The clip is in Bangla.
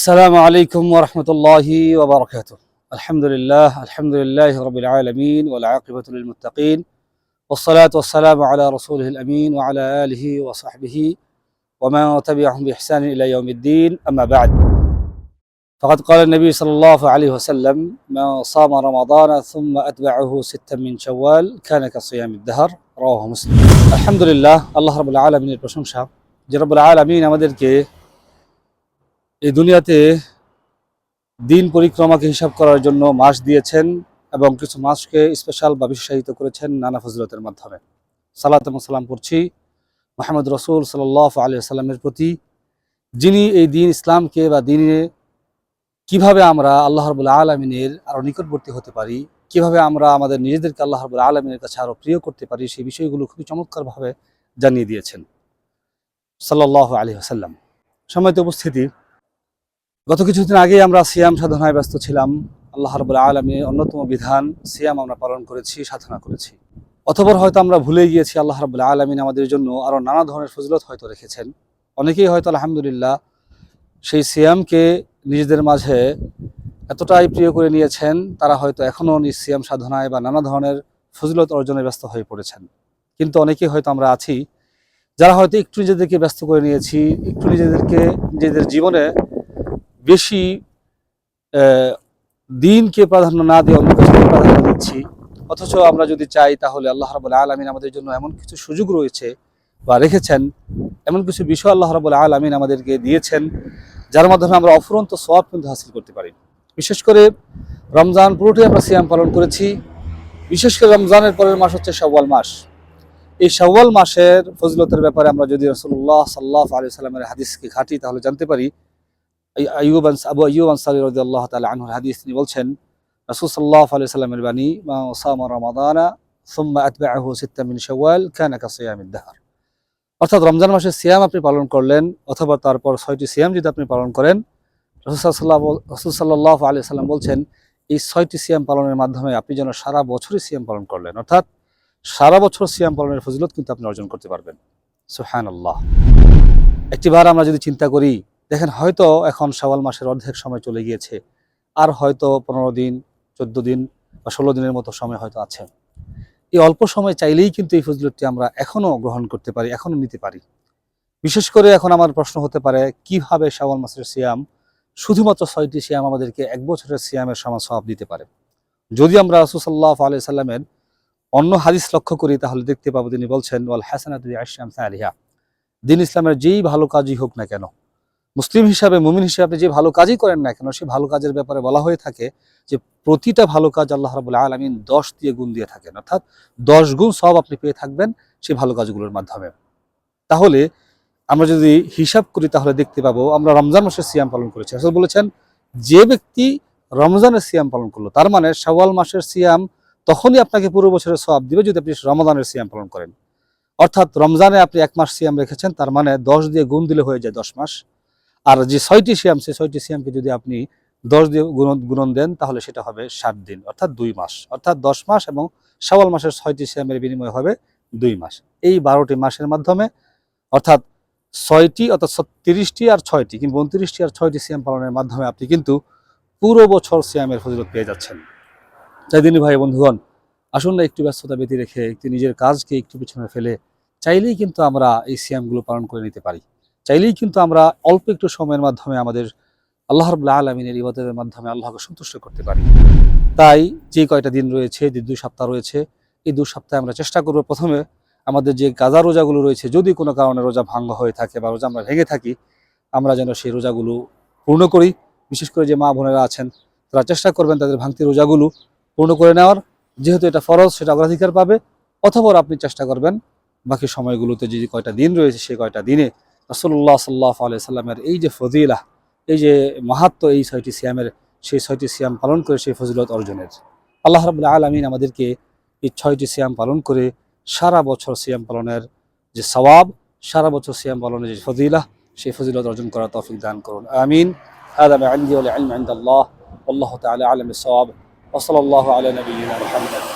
السلام عليكم ورحمة الله وبركاته الحمد لله الحمد لله رب العالمين والعاقبة للمتقين والصلاة والسلام على رسوله الأمين وعلى آله وصحبه ومن تبعهم بإحسان إلى يوم الدين أما بعد فقد قال النبي صلى الله عليه وسلم من صام رمضان ثم أتبعه ستا من شوال كان كصيام الدهر رواه مسلم الحمد لله الله رب العالمين প্রশংসা যে রব্বুল আলামিন আমাদেরকে এই দুনিয়াতে দিন পরিক্রমাকে হিসাব করার জন্য মাস দিয়েছেন এবং কিছু মাসকে স্পেশাল বা বিশেষায়িত করেছেন নানা ফজলতের মাধ্যমে। সালাত এবং সালাম করছি মোহাম্মদ রসুল সাল্লাহ আলী সাল্লামের প্রতি, যিনি এই দিন ইসলামকে বা দিনে কীভাবে আমরা আল্লাহ রবুল্লা আলমিনের আরও নিকটবর্তী হতে পারি, কীভাবে আমরা আমাদের নিজেদেরকে আল্লাহ রবুল্লা আলমিনের কাছে আরও প্রিয় করতে পারি, সেই বিষয়গুলো খুবই চমৎকারভাবে জানিয়ে দিয়েছেন। সাল্লাহ আলী আসাল্লাম সময়ত উপস্থিতি গত কিছুদিন আগেই আমরা সিয়াম সাধনায় ব্যস্ত ছিলাম। আল্লাহ রবুল্লা আলমীর অন্যতম বিধান, সিয়াম আমরা পালন করেছি, সাধনা করেছি। অথবা হয়তো আমরা ভুলে গিয়েছি, আল্লাহ রবুল্লা আলমিন আমাদের জন্য আরও নানা ধরনের ফজলত হয়তো রেখেছেন। অনেকেই হয়তো আলহামদুলিল্লাহ সেই সিয়ামকে নিজেদের মাঝে এতটাই প্রিয় করে নিয়েছেন, তারা হয়তো এখনও নিজ সিয়াম সাধনায় বা নানা ধরনের ফজিলত অর্জনে ব্যস্ত হয়ে পড়েছেন। কিন্তু অনেকেই হয়তো আমরা আছি, যারা হয়তো একটু নিজেদেরকে ব্যস্ত করে নিয়েছি, একটু নিজেদেরকে, নিজেদের জীবনে বেশি দিনকে প্রাধান্য না দিয়ে অন্য কিছুকে প্রাধান্য দিচ্ছি। অথচ আমরা যদি চাই তাহলে আল্লাহ রাবুল আলমিন আমাদের জন্য এমন কিছু সুযোগ রয়েছে বা রেখেছেন, এমন কিছু বিষয় আল্লাহ রাবুল আলমিন আমাদেরকে দিয়েছেন, যার মাধ্যমে আমরা অফুরন্ত সওয়াব কিন্তু হাসিল করতে পারি। বিশেষ করে রমজান পুরোটাই আমরা সিয়াম পালন করেছি। বিশেষ করে রমজানের পরের মাস হচ্ছে শাওয়াল মাস। এই সওয়াল মাসের ফজলতের ব্যাপারে আমরা যদি রসুল্লাহ সাল্লাহ আলি সাল্লামের হাদিসকে ঘাটি তাহলে জানতে পারি আবু আইয়ুব আনসারি রাদিয়াল্লাহু তাআলা আনহুর হাদিস তিনি বলছেন, রাসূল সাল্লাল্লাহু আলাইহি সাল্লামের বাণী, মা সামা রমাদানা সুম্মা আতবাআহু সিত্তা মিন শাওয়াল কানা কাসিয়ামিদ দাহর। অর্থাৎ রমজান মাসের সিয়াম আপনি পালন করলেন, অথবা তারপর ছয়টি সিয়াম যদি আপনি পালন করেন, রাসূল সাল্লাল্লাহু রাসূল আলাইহি সাল্লাম বলছেন, এই ছয়টি সিয়াম পালনের মাধ্যমে আপনি যেন সারা বছরই সিয়াম পালন করলেন। অর্থাৎ সারা বছর সিয়াম পালনের ফজিলত কিন্তু আপনি অর্জন করতে পারবেন। সুবহানাল্লাহ। একটিবার আমরা যদি চিন্তা করি দেখেন হয়তো এখন শাওয়াল মাসের অর্ধেক সময় চলে গিয়েছে, আর হয়তো পনেরো দিন, চোদ্দ দিন বা ষোলো দিনের মতো সময় হয়তো আছে। এই অল্প সময় চাইলেই কিন্তু এই ফজিলতটি আমরা এখনও গ্রহণ করতে পারি এখনও নিতে পারি। বিশেষ করে এখন আমার প্রশ্ন হতে পারে, কীভাবে শাওয়াল মাসের সিয়াম, শুধুমাত্র ছয়টি সিয়াম আমাদেরকে এক বছরের সিয়ামের সমান সওয়াব দিতে পারে? যদি আমরা রাসূলুল্লাহ আলাইহি সাল্লামের অন্য হাদিস লক্ষ্য করি, তাহলে দেখতে পাবো তিনি বলছেন, ওয়াল বিআশরি আমসালিহা। দিন ইসলামের যেই ভালো কাজই হোক না কেন মুসলিম হিসাবে, মুমিন হিসাবে আপনি যে ভালো কাজই করেন না কেন সেই ভালো কাজের ব্যাপারে বলা হয়ে থাকে যে প্রতিটা ভালো কাজ আল্লাহ রাবুল আলমিন দশ দিয়ে গুণ দিয়ে থাকেন। অর্থাৎ দশ গুণ সব আপনি পেয়ে থাকবেন সেই ভালো কাজগুলোর মাধ্যমে। তাহলে আমরা যদি হিসাব করি তাহলে দেখতে পাবো, আমরা রমজান মাসের সিয়াম পালন করেছি। আসলে বলেছেন, যে ব্যক্তি রমজানের সিয়াম পালন করল, তার মানে সওয়াল মাসের সিয়াম তখনই আপনাকে পুরো বছরের সব দিবে যদি আপনি রমজানের সিয়াম পালন করেন। অর্থাৎ রমজানে আপনি এক মাস সিয়াম রেখেছেন, তার মানে দশ দিয়ে গুণ দিলে হয়ে যায় দশ মাস। আর যে ছয়টি সিয়াম, সেই ছয়টি সিয়ামকে যদি আপনি দশ দিয়ে গুণন গুণন দেন, তাহলে সেটা হবে ষাট দিন, অর্থাৎ দুই মাস, অর্থাৎ দশ মাস এবং শাওয়াল মাসের ছয়টি সিয়ামের বিনিময় হবে দুই মাস। এই বারোটি মাসের মাধ্যমে, অর্থাৎ ছয়টি অর্থাৎ তিরিশটি আর ছয়টি কিংবা উনত্রিশটি আর ছয়টি সিয়াম পালনের মাধ্যমে আপনি কিন্তু পুরো বছর সিয়ামের ফজিলত পেয়ে যাচ্ছেন। তাই দিনী ভাই, বন্ধুগণ, আসুন না একটু ব্যস্ততা ব্যতী রেখে একটু নিজের কাজকে একটু পিছনে ফেলে, চাইলেই কিন্তু আমরা এই সিয়ামগুলো পালন করে নিতে পারি। চাইলেই কিন্তু আমরা অল্প একটু সময়ের মাধ্যমে আমাদের আল্লাহ রবুল্লা আলমিনের ইবাদতের মাধ্যমে আল্লাহকে সন্তুষ্ট করতে পারি। তাই যে কয়টা দিন রয়েছে, যে দুই সপ্তাহ রয়েছে, এই দু সপ্তাহে আমরা চেষ্টা করব প্রথমে আমাদের যে গাজা রোজাগুলো রয়েছে, যদি কোনো কারণে রোজা ভাঙ্গ হয়ে থাকে বা রোজা আমরা ভেঙে থাকি, আমরা যেন সেই রোজাগুলো পূর্ণ করি। বিশেষ করে যে মা বোনেরা আছেন, তারা চেষ্টা করবেন তাদের ভাঙতি রোজাগুলো পূর্ণ করে নেওয়ার। যেহেতু এটা ফরজ, সেটা অগ্রাধিকার পাবে অথবা আপনি চেষ্টা করবেন বাকি সময়গুলোতে যে কয়টা দিন রয়েছে সেই কয়টা দিনে রসল্লাহ সাল্লাহ আলিয়া সাল্লামের এই যে ফজিলা এই যে মাহাত্ম এই ছয়টি সিয়ামের সেই ছয়টি সিয়াম পালন করে সেই ফজিলত অর্জনের আল্লাহ রাবুল্লাহ আলমিন আমাদেরকে এই ছয়টি সিয়াম পালন করে সারা বছর সিয়াম পালনের যে সওয়াব সারা বছর সিয়াম পালনের যে ফজিলা সেই ফজিলত অর্জন করার তৌফিক দান করুন আমিন هذا ما عندي والعلم عند الله والله تعالى أعلم الصواب وصلى الله على نبينا محمد